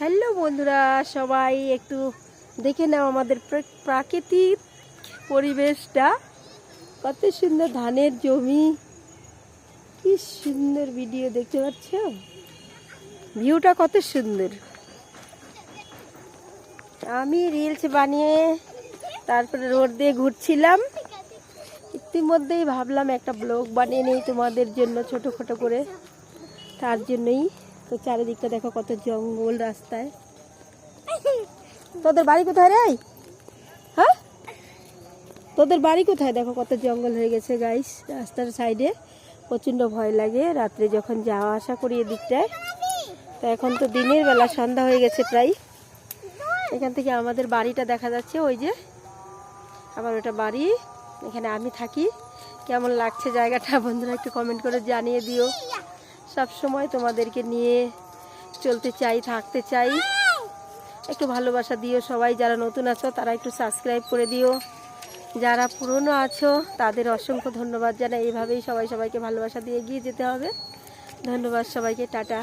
Hello বন্ধুরা, সবাই একটু দেখে নাও আমাদের প্রাকৃতিক পরিবেশটা। কত সুন্দর ধানের জমি। কি সুন্দর ভিডিও দেখতে পাচ্ছ ভিউটা কত সুন্দর। আমি রিলস বানিয়ে তারপরে রোড দিয়ে ঘুরছিলাম। ইতিমধ্যেই ভাবলাম একটা ব্লগ বানিয়ে নেই তোমাদের জন্য ছোট ছোট করে। তার জন্যই তো চারিদিকটা দেখো কত জঙ্গল রাস্তায়। তোদের বাড়ি কোথায় রে? হ্যাঁ? তোদের বাড়ি কোথায়? দেখো কত জঙ্গল হয়ে গেছে গাইস রাস্তার সাইডে প্রচণ্ড ভয় লাগে, রাত্রে যখন যাওয়া আসা করি এদিকটায়। তো এখন তো দিনের বেলা, সন্ধ্যা হয়ে গেছে প্রায়। এখান থেকে আমাদের বাড়িটা দেখা যাচ্ছে, ওই যে। আবার ওটা বাড়ি, এখানে আমি থাকি। কেমন লাগছে জায়গাটা, বন্ধুরা একটু কমেন্ট করে জানিয়ে দিও। সব সময় তোমাদেরকে নিয়ে চলতে চাই, থাকতে চাই। একটু ভালোবাসা দিও সবাই, যারা নতুন আছো তারা একটু সাবস্ক্রাইব করে দিও। যারা পুরনো আছো তাদের অসংখ্য ধন্যবাদ। জানাই এইভাবেই সবাই সবাইকে ভালোবাসা দিয়ে এগিয়ে যেতে হবে। ধন্যবাদ সবাইকে, টাটা।